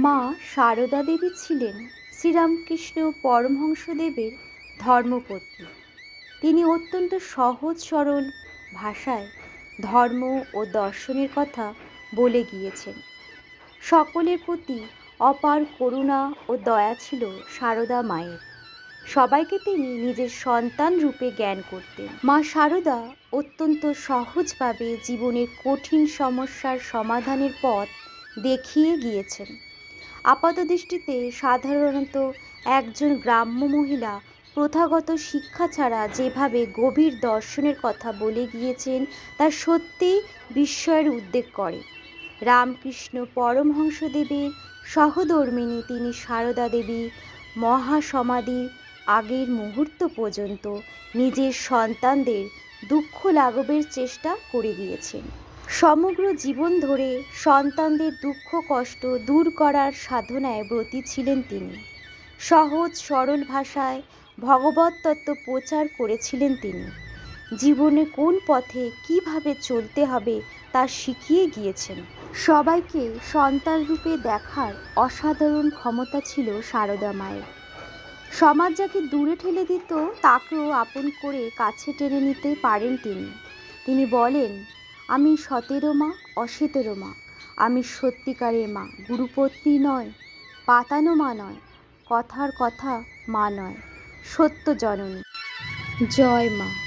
মা সারদা দেবী ছিলেন শ্রীরামকৃষ্ণ পরমহংসদেবের ধর্মপত্নী। তিনি অত্যন্ত সহজ সরল ভাষায় ধর্ম ও দর্শনের কথা বলে গিয়েছেন। সকলের প্রতি অপার করুণা ও দয়া ছিল সারদা মায়ের। সবাইকে তিনি নিজের সন্তান রূপে জ্ঞান করতেন। মা সারদা অত্যন্ত সহজভাবে জীবনের কঠিন সমস্যার সমাধানের পথ দেখিয়ে গিয়েছেন। আপাতদৃষ্টিতে সাধারণত একজন গ্রাম্য মহিলা প্রথাগত শিক্ষা ছাড়া যেভাবে গভীর দর্শনের কথা বলে গিয়েছেন, তা সত্যিই বিস্ময়ের উদ্বেগ করে। রামকৃষ্ণ পরমহংসদেবের সহধর্মিণী তিনি সারদা দেবী মহাসমাধির আগের মুহূর্ত পর্যন্ত নিজের সন্তানদের দুঃখ লাঘবের চেষ্টা করে গিয়েছেন। সমগ্র জীবন ধরে সন্তানদের দুঃখ কষ্ট দূর করার সাধনায় ব্রতী ছিলেন তিনি। সহজ, সরল ভাষায় ভগবত তত্ত্ব প্রচার করেছিলেন তিনি। জীবনে কোন পথে কীভাবে চলতে হবে তা শিখিয়ে গিয়েছেন। সবাইকে সন্তান রূপে দেখার অসাধারণ ক্ষমতা ছিল সারদা মায়ের। সমাজ যাকে দূরে ঠেলে দিত, তাকেও আপন করে কাছে টেনে নিতে পারেন তিনি। তিনি বলেন আমি সতেরো মা, অসতেরো মা। আমি সত্যিকারের মা, গুরুপত্নী নয়, পাতানো মা নয়, কথার কথা মা নয়, সত্য জননী। জয় মা।